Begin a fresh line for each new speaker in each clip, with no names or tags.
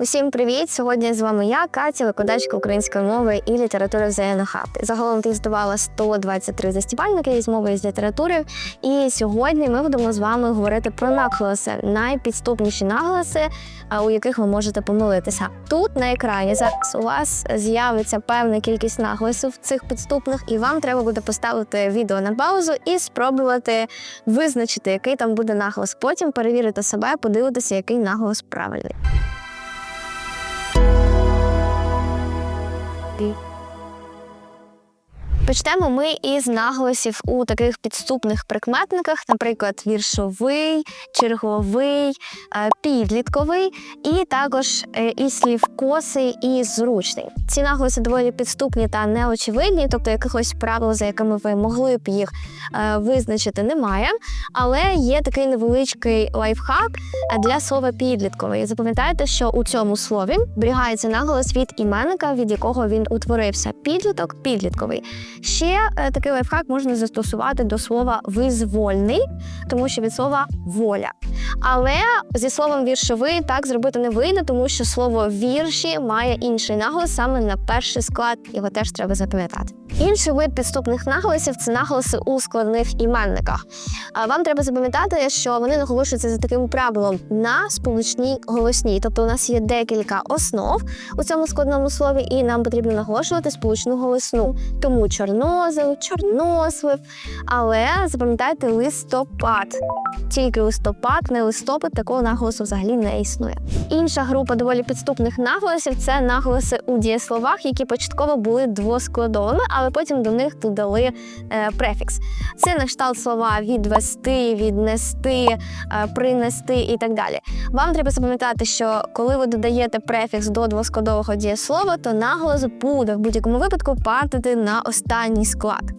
Усім привіт! Сьогодні з вами я, Катя, викладачка української мови і літератури в ЗНХ. Загалом ти здавала 123 застіпальники із мови з літератури. І сьогодні ми будемо з вами говорити про наголоси, найпідступніші наголоси, у яких ви можете помилитися. Тут на екрані зараз у вас з'явиться певна кількість наголосів цих підступних, і вам треба буде поставити відео на паузу і спробувати визначити, який там буде наголос. Потім перевірити себе, подивитися, який наголос правильний. Namaste. Почнемо ми із наголосів у таких підступних прикметниках, наприклад, віршовий, черговий, е, підлітковий, і також е, із слів косий і зручний. Ці наголоси доволі підступні та неочевидні, тобто якихось правил, за якими ви могли б їх е, визначити, немає. Але є такий невеличкий лайфхак для слова підлітковий. Запам'ятайте, що у цьому слові зберігається наголос від іменника, від якого він утворився. Підліток, підлітковий. Ще е, такий лайфхак можна застосувати до слова визвольний, тому що від слова воля. Але зі словом віршовий так зробити не вийде, тому що слово вірші має інший наголос саме на перший склад, його теж треба запам'ятати. Інший вид підступних наголосів це наголоси у складних іменниках. Вам треба запам'ятати, що вони наголошуються за таким правилом на сполучній голосній. Тобто у нас є декілька основ у цьому складному слові, і нам потрібно наголошувати сполучну голосну. Тому чорнозив, чорнослив. Але запам'ятайте листопад. Тільки листопад, не листопад, такого наголосу взагалі не існує. Інша група доволі підступних наголосів це наголоси у дієсловах, які початково були двоскладовими, але потім до них додали е, префікс. Це на кшталт слова відвести, віднести, е, принести і так далі. Вам треба запам'ятати, що коли ви додаєте префікс до двоскладового дієслова, то наголос буде в будь-якому випадку падати на останній склад.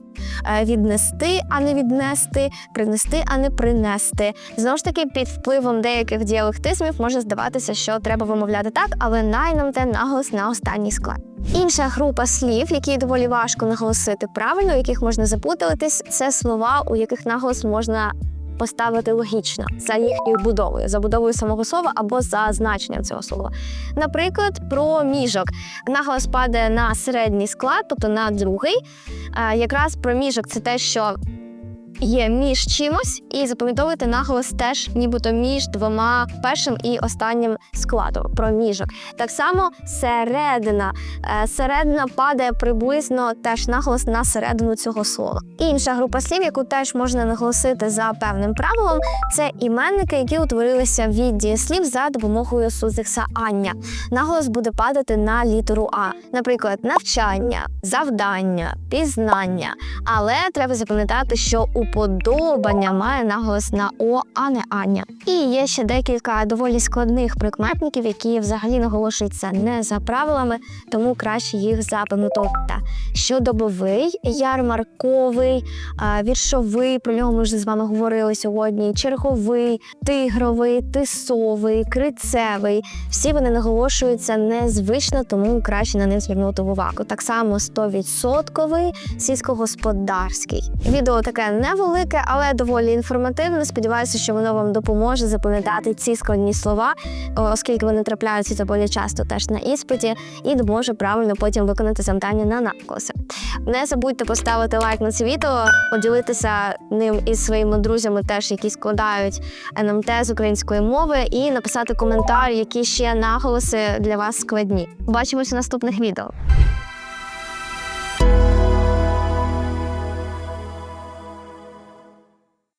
Е, Віднести, а не віднести, принести, а не принести. Знову ж таки, під впливом деяких діалектизмів може здаватися, що треба вимовляти так, але най нам те наголос на останній склад. Інша група слів, які доволі важко наголосити правильно, яких можна запутуватись, це слова, у яких наголос можна поставити логічно за їхньою будовою, за будовою самого слова або за значенням цього слова. Наприклад, про міжок наголос падає на середній склад, тобто на другий. Е, Якраз проміжок це те, що є між чимось, і запам'ятовуйте наголос теж, нібито між двома першим і останнім складом. Проміжок. Так само середина. Е, Середина падає приблизно теж наголос на середину цього слова. Інша група слів, яку теж можна наголосити за певним правилом, це іменники, які утворилися від дієслів за допомогою суфікса ання. Наголос буде падати на літеру А, наприклад, навчання, завдання, пізнання. Але треба запам'ятати, що уподобання має наголос на О, а не Ання. І є ще декілька доволі складних прикметників, які взагалі наголошуються не за правилами, тому краще їх запам'ятовувати. Щодобовий, ярмарковий, віршовий, про нього ми вже з вами говорили сьогодні. Черговий, тигровий, тисовий, крицевий. Всі вони наголошуються незвично, тому краще на них звернути увагу. Так само 100% сільськогосподарський. Відео таке невелике, але доволі інформативне. Сподіваюся, що воно вам допоможе запам'ятати ці складні слова, оскільки вони трапляються доволі часто теж на іспиті, і допоможе правильно потім виконати завдання на наголоси. Не забудьте поставити лайк на це відео, поділитися ним із своїми друзями, теж які складають НМТ з української мови, і написати коментар, які ще наголоси для вас складні. Побачимося в наступних відео.